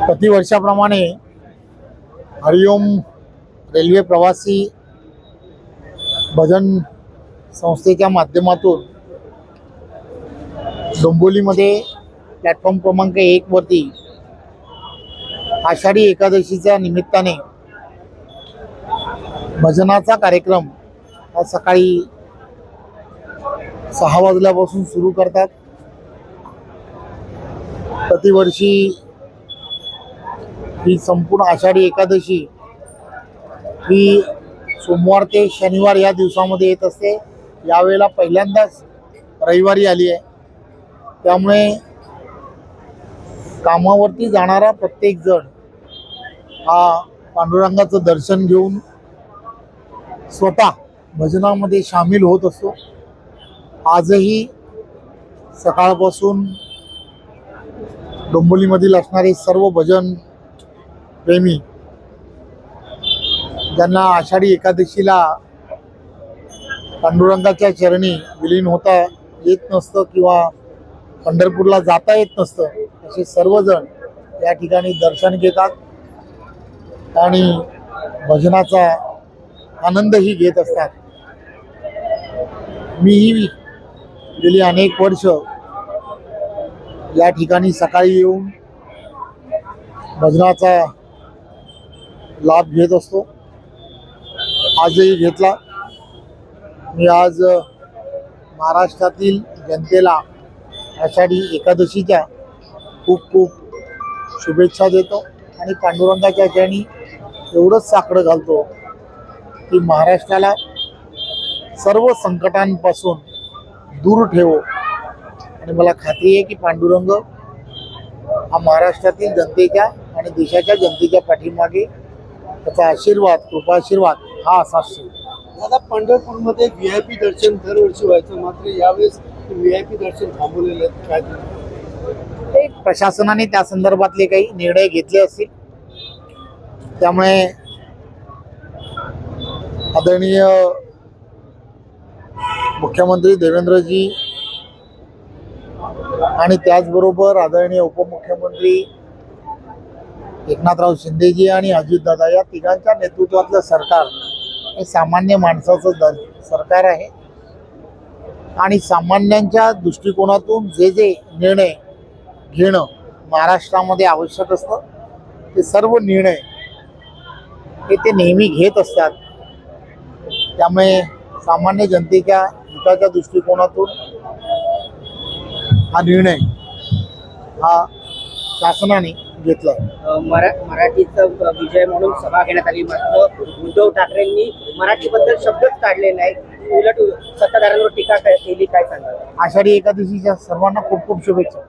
प्रतिवर्षाप्रमाणे हरिओम railway प्रवासी भजन संस्थेच्या माध्यमातून डोंबोलीमध्ये प्लॅटफॉर्म क्रमांक एक वरती आषाढी एकादशीच्या निमित्ताने भजनाचा कार्यक्रम हा सकाळी सहा वाजल्यापासून सुरू करतात. प्रतिवर्षी ही संपूर्ण आषाढी एकादशी ही सोमवार ते शनिवार या दिवसामध्ये येत असते. यावेळेला पहिल्यांदाच रविवारी आली आहे. त्यामुळे कामावरती जाणारा प्रत्येक जण हा पांडुरंगाचं दर्शन घेऊन स्वतः भजनामध्ये सामील होत असतो. आजही सकाळपासून डोंबोलीमधील असणारे सर्व भजन प्रेमी ज्यांना आषाढी एकादशीला पांडुरंगाच्या चरणी विलीन होता येत नसतं किंवा पंढरपूरला जाता येत नसतं असे सर्वजण या ठिकाणी दर्शन घेतात आणि भजनाचा आनंदही घेत असतात. मीही गेली अनेक वर्ष या ठिकाणी सकाळी येऊन भजनाचा लाभ घेत असतो. आजही घेतला. मी आज महाराष्ट्रातील जनतेला आषाढी एकादशीच्या खूप खूप शुभेच्छा देतो आणि पांडुरंगाच्या ठिकाणी एवढंच साकडं घालतो. की महाराष्ट्राला सर्व संकटांपासून दूर ठेवो. आणि मला खात्री आहे की पांडुरंग हा महाराष्ट्रातील जनतेच्या आणि देशाच्या जनतेच्या पाठीमागे त्याचा आशीर्वाद कृपाशीर्वाद हा असा असेल. दादा पंढरपूरमध्ये व्ही आय पी दर्शन दरवर्षी व्हायचं मात्र यावेळेस व्ही आय पी दर्शन थांबवलेलं काय प्रशासनाने त्या संदर्भातले काही निर्णय घेतले असतील. त्यामुळे आदरणीय मुख्यमंत्री देवेंद्रजी आणि त्याचबरोबर आदरणीय उपमुख्यमंत्री एकनाथराव शिंदेजी आणि अजितदादा या तिघांच्या नेतृत्वातलं सरकार हे सामान्य माणसाचं दर सरकार आहे. आणि सामान्यांच्या दृष्टिकोनातून जे जे निर्णय घेणं महाराष्ट्रामध्ये आवश्यक असतं ते सर्व निर्णय हे ते नेहमी घेत असतात. त्यामुळे सामान्य जनतेच्या हिताच्या दृष्टिकोनातून हा निर्णय हा शासनाने घेतला मरा मराठीचा विजय म्हणून सभा घेण्यात आली. मात्र उद्धव ठाकरेंनी मराठीबद्दल शब्दच काढले नाही उलट सत्ताधाऱ्यांवर टीका काय- केली काय सांगाल? आषाढी एकादशीच्या सर्वांना खूप खूप शुभेच्छा.